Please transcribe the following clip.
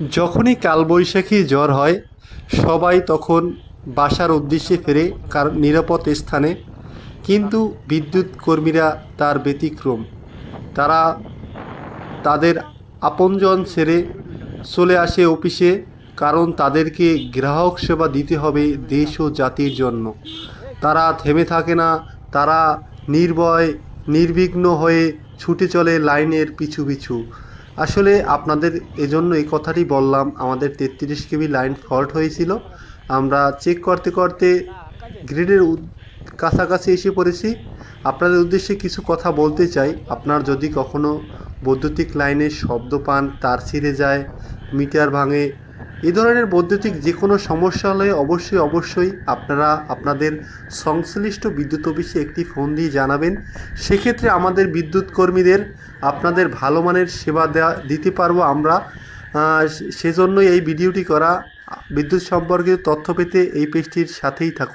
যখনই কালবৈশাখী জ্বর হয়, সবাই তখন বাসার উদ্দেশ্যে ফেরে কারণ নিরাপদ স্থানে। কিন্তু বিদ্যুৎ কর্মীরা তার ব্যতিক্রম। তারা তাদের আপনজন ছেড়ে চলে আসে অফিসে, কারণ তাদেরকে গ্রাহক সেবা দিতে হবে দেশ ও জাতির জন্য। তারা থেমে থাকে না, তারা নির্ভয়, নির্বিঘ্ন হয়ে ছুটে চলে লাইনের পিছু পিছু। আসলে আপনাদের এজন্য এই কথাটি বললাম, আমাদের তেত্রিশ কেবি লাইন ফল্ট হয়েছিল। আমরা চেক করতে করতে গ্রিডের কাছাকাছি এসে পড়েছি। আপনাদের উদ্দেশ্যে কিছু কথা বলতে চাই। আপনার যদি কখনো বৈদ্যুতিক লাইনের শব্দ পান, তার ছিঁড়ে যায়, মিটার ভাঙে, এ ধরনের বৈদ্যুতিক যে কোনো সমস্যা হলে অবশ্যই অবশ্যই আপনারা আপনাদের সংশ্লিষ্ট বিদ্যুৎ অফিসে একটি ফোন দিয়ে জানাবেন। সেক্ষেত্রে আমাদের বিদ্যুৎ কর্মীদের আপনাদের ভালো মানের সেবা দেওয়া দিতে পারব আমরা। সেজন্যই এই ভিডিওটি করা। বিদ্যুৎ সম্পর্কিত তথ্য পেতে এই পেজটির সাথেই থাকুন।